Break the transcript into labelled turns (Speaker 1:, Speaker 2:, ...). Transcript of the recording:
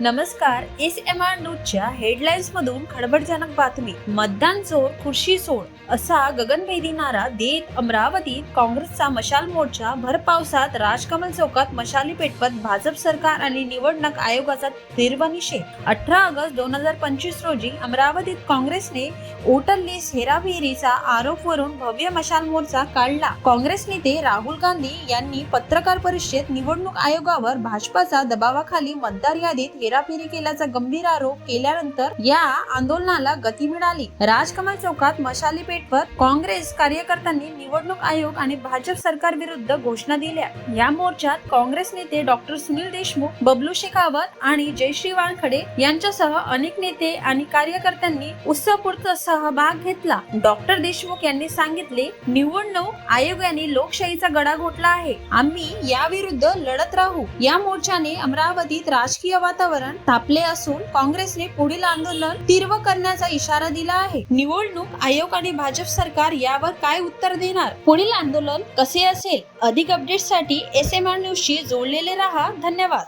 Speaker 1: नमस्कार S M R न्यूजच्या headlines मधून खडबडजनक बातमी. मतदान चोर खुर्शी सोड असा गगनभेदी नारा देत अमरावतीत काँग्रेसचा मशाल मोर्चा भर पावसात राजकमल चौकात मशाली पेटवत भाजप सरकार आणि निवडणूक आयोगाचा तीव्र निषेध अठरा ऑगस्ट दोन हजार पंचवीस रोजी अमरावतीत काँग्रेसने वोटर लिस्ट हेराफेरीचा आरोप वरून भव्य मशाल मोर्चा काढला. काँग्रेस नेते राहुल गांधी यांनी पत्रकार परिषदेत निवडणूक आयोगावर भाजपाचा दबावाखाली मतदार यादीत हेराफेरी केल्याचा गंभीर आरोप केल्यानंतर या आंदोलनाला गती मिळाली. राजकमल चौकात मशाली पेठवर काँग्रेस कार्यकर्त्यांनी निवडणूक आयोग आणि भाजप सरकार विरुद्ध घोषणा दिल्या. या मोर्चात काँग्रेस नेते डॉक्टर सुनील देशमुख बबलू शेखावत आणि जयश्री वानखडे यांच्यासह अनेक नेते आणि कार्यकर्त्यांनी उत्सवपूर्त सहभाग घेतला. डॉक्टर देशमुख यांनी सांगितले निवडणूक आयोगाने लोकशाहीचा गडा घोटला आहे. आम्ही याविरुद्ध लढत राहू. या मोर्चाने अमरावतीत राजकीय वातावरण तापले असून काँग्रेसने पुढील आंदोलन तीव्र करण्याचा इशारा दिला आहे. निवडणूक आयोग आणि भाजप सरकार यावर काय उत्तर देणार? पुढील आंदोलन कसे असेल? अधिक अपडेटसाठी एस एम आर न्यूजशी जोडलेले राहा. धन्यवाद.